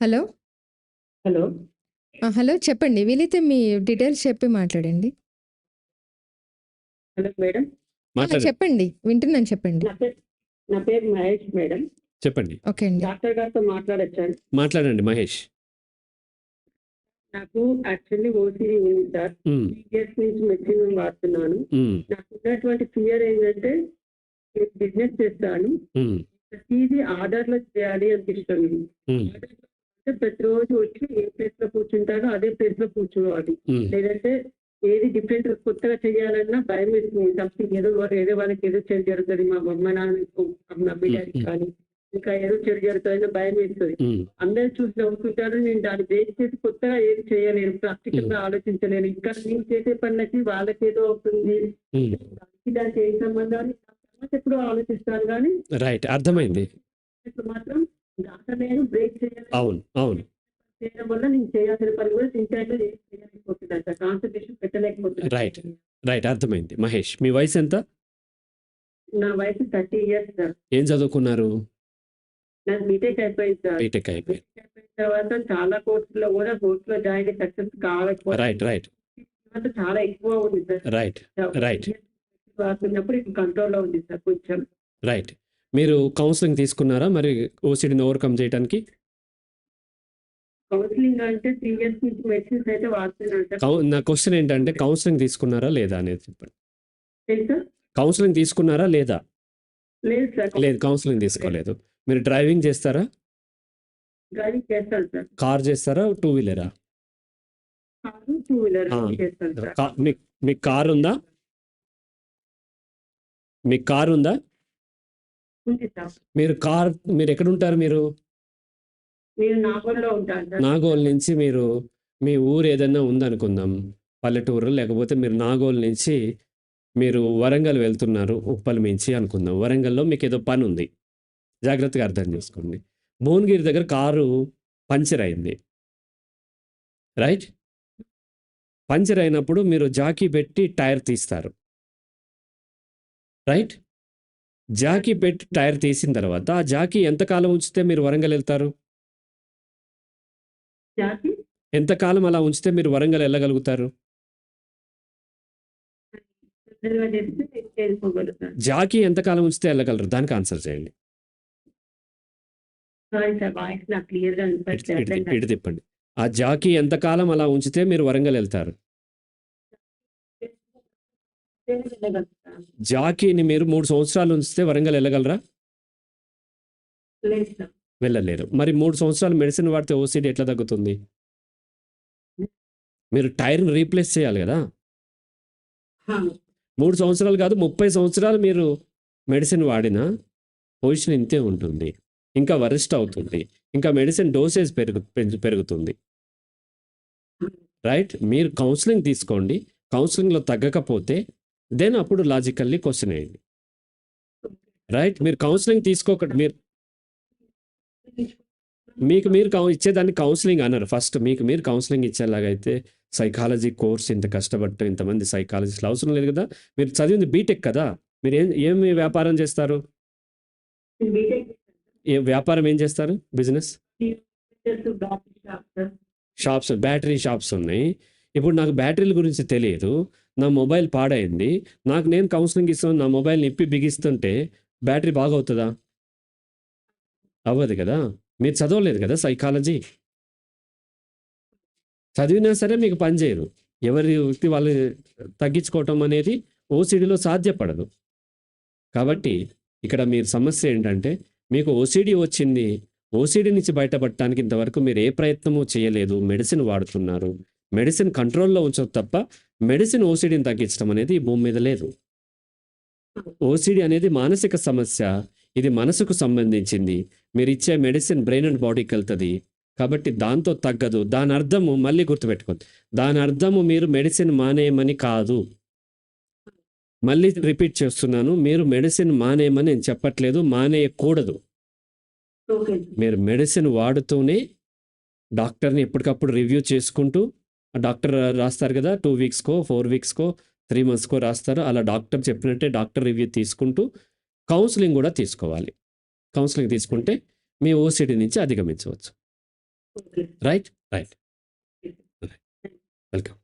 Hello? Hello? ఆ, hello చెప్పండి. వీలైతే మీ డీటెయిల్స్ చెప్పి మాట్లాడండి. Hello madam. ఆ, మాట్లాడండి చెప్పండి. వింటున్నాను చెప్పండి. నా పేరు నా పేరు మహేష్ మేడం. చెప్పండి. ఓకే అండి. డాక్టర్ గారితో మాట్లాడొచ్చాను. మాట్లాడండి మహేష్. నాకు యాక్చువల్లీ ఓటీడీ ఉంది సార్. ఉమ్, త్రీ ఇయర్స్ నుంచి మెడిసిన్ వాడుతున్నాను. ఉమ్, నాకు ఉన్నటువంటి ఫియర్ ఏంటంటే నేను బిజినెస్ చేస్తాను. ఉమ్, ప్రతిదీ చేయాలి అనిపిస్తుంది. ఉమ్, అంటే ప్రతిరోజు వచ్చి ఏ ప్లేస్లో కూర్చుంటారో అదే ప్లేస్లో కూర్చోవాలి లేదంటే ఏది డిఫరెంట్ కొత్తగా చేయాలన్నా భయం వేస్తుంది. సంథింగ్ ఏదో ఏదో వాళ్ళకి ఏదో చెడు జరుగుతుంది. మా అమ్మ నాన్న మా బిడ్డకి కానీ ఇంకా ఏదో చెడు జరుగుతుందని భయం వేస్తుంది. అందరూ చూసి నవ్వుకుంటారు. నేను దాన్ని బేస్ చేసి కొత్తగా ఏది చేయలేను. ప్రాక్టికల్గా ఆలోచించలేను. ఇంకా నేను చేసే పనులకి వాళ్ళకి ఏదో అవుతుంది. దానికి ఏం సంబంధం అని ఆ తర్వాత ఎప్పుడు ఆలోచిస్తాను కానీ రైట్. అర్థమైంది. మాత్రం నేను బ్రేక్ చేయాలి. అవును అవును. చేయడం వల్ల నేను చేయాల్సిన పని కూడా చేయలేకపోతున్నాను సార్ కాన్సన్ట్రేషన్ పెట్టలేకపోతున్నాను. Right. రైట్ అర్థమైంది. మహేష్ మీ వయసు ఎంత? నా వయసు థర్టీ ఇయర్స్ సార్. ఏం చదువుకున్నారు? నాకు బీటెక్ అయిపోయింది సార్. బీటెక్ అయిపోయింది తర్వాత చాలా కోర్సులో కూడా కోర్సులో జాయిన్ సక్సెస్ కాలేకపోతే రైట్ రైట్ చాలా ఎక్కువ ఉంది సార్. Right Right. వాడుతున్నప్పుడు ఇప్పుడు కంట్రోల్లో ఉంది సార్ కొంచెం. రైట్ మీరు కౌన్సిలింగ్ తీసుకున్నారా? మరి ఓసిడిని ఓవర్కమ్ చేయడానికి కౌన్సిలింగ్ అంటే త్రీ ఇయర్స్ నుంచి మెడిసిన్స్ అయితే వాడుతున్నాను సార్ కౌ- నా క్వశ్చన్ ఏంటంటే కౌన్సిలింగ్ తీసుకున్నారా లేదా అనేది చెప్పండి. కౌన్సిలింగ్ తీసుకున్నారా లేదా? లేదు కౌన్సిలింగ్ తీసుకోలేదు. మీరు డ్రైవింగ్ చేస్తారా? కార్ చేస్తారా? టూ వీలరా మీకు కార్ ఉందా మీకు కార్ ఉందా మీరు కార్ మీరు ఎక్కడ ఉంటారు మీరు నాగోల్ నుంచి మీరు మీ ఊరు ఏదైనా ఉందనుకుందాం పల్లెటూరు లేకపోతే మీరు నాగోల్ నుంచి మీరు వరంగల్ వెళ్తున్నారు ఉప్పల్ మించి అనుకుందాం. వరంగల్లో మీకు ఏదో పని ఉంది. జాగ్రత్తగా అర్థం చేసుకోండి. భువనగిరి దగ్గర కారు పంచర్ అయింది. రైట్? పంచర్ అయినప్పుడు మీరు జాకీ పెట్టి టైర్ తీస్తారు. రైట్? జాకీ పెట్టి టైర్ తీసిన తర్వాత ఆ జాకీ ఎంతకాలం ఉంచితే మీరు వరంగల్ వెళ్తారు? ఎంతకాలం అలా ఉంచితే మీరు వరంగల్ వెళ్ళగలుగుతారు? జాకీ ఎంతకాలం ఉంచితే వెళ్ళగలరు? దానికి ఆన్సర్ చేయండి. ఇటు తిప్పండి. ఆ జాకీ ఎంతకాలం అలా ఉంచితే మీరు వరంగల్ వెళ్తారు. జాకీని మీరు మూడు సంవత్సరాలు ఉంచితే వరంగల్ వెళ్ళగలరా? వెళ్ళలేరు మరి మూడు సంవత్సరాలు మెడిసిన్ వాడితే ఓసిడి ఎట్లా తగ్గుతుంది? మీరు టైర్ని రీప్లేస్ చేయాలి కదా. మూడు సంవత్సరాలు కాదు ముప్పై సంవత్సరాలు మీరు మెడిసిన్ వాడినా పొజిషన్ ఇంతే ఉంటుంది. ఇంకా వరిస్ట్ అవుతుంది. ఇంకా మెడిసిన్ డోసేజ్ పెరుగు పెరుగుతుంది. రైట్? మీరు కౌన్సిలింగ్ తీసుకోండి. కౌన్సిలింగ్లో తగ్గకపోతే దెన్ అప్పుడు లాజికల్లీ క్వశ్చన్ వేయండి. రైట్ మీరు కౌన్సిలింగ్ తీసుకోక మీరు మీకు మీరు కౌ ఇచ్చేదాన్ని కౌన్సిలింగ్ అన్నారు. ఫస్ట్ మీకు మీరు కౌన్సిలింగ్ ఇచ్చేలాగైతే సైకాలజీ కోర్స్ ఇంత కష్టపడటం ఇంతమంది సైకాలజిస్టులు అవసరం లేదు కదా. మీరు చదివింది బీటెక్ కదా. మీరు ఏం ఏమి వ్యాపారం చేస్తారు? వ్యాపారం ఏం చేస్తారు? బిజినెస్. షాప్స్ బ్యాటరీ షాప్స్ ఉన్నాయి. ఇప్పుడు నాకు బ్యాటరీల గురించి తెలియదు నా మొబైల్ పాడైంది నాకు నేను కౌన్సిలింగ్ ఇస్తాను నా మొబైల్ని ఇప్పి బిగిస్తుంటే బ్యాటరీ బాగవుతుందా? అవ్వదు కదా? మీరు చదవలేదు కదా సైకాలజీ? చదివినా సరే మీకు పని చేయరు ఎవరి వ్యక్తి వాళ్ళు తగ్గించుకోవటం అనేది ఓసిడిలో సాధ్యపడదు. కాబట్టి ఇక్కడ మీరు సమస్య ఏంటంటే మీకు ఓసిడి వచ్చింది ఓసిడి నుంచి బయటపడటానికి ఇంతవరకు మీరు ఏ ప్రయత్నము చేయలేదు మెడిసిన్ వాడుతున్నారు మెడిసిన్ కంట్రోల్లో ఉంచదు తప్ప మెడిసిన్ ఓసిడిని తగ్గించడం అనేది ఈ భూమి మీద లేదు. ఓసిడి అనేది మానసిక సమస్య. ఇది మనసుకు సంబంధించింది. మీరు ఇచ్చే మెడిసిన్ బ్రెయిన్ అండ్ బాడీకి వెళ్తుంది. కాబట్టి దాంతో తగ్గదు. దాని అర్థము మళ్ళీ గుర్తుపెట్టుకోండి. దాని అర్థము మీరు మెడిసిన్ మానేయమని కాదు. మళ్ళీ రిపీట్ చేస్తున్నాను. మీరు మెడిసిన్ మానేయమని నేను చెప్పట్లేదు. మానేయకూడదు. మీరు మెడిసిన్ వాడుతూనే డాక్టర్ని ఎప్పటికప్పుడు రివ్యూ చేసుకుంటూ డాక్టర్ రాస్తారు కదా టూ వీక్స్కో ఫోర్ వీక్స్కో త్రీ మంత్స్కో రాస్తారు. అలా డాక్టర్ చెప్పినట్టే డాక్టర్ రివ్యూ తీసుకుంటూ కౌన్సిలింగ్ కూడా తీసుకోవాలి. కౌన్సిలింగ్ తీసుకుంటే మీ ఓసిడి నుంచి అధిగమించవచ్చు. Right right welcome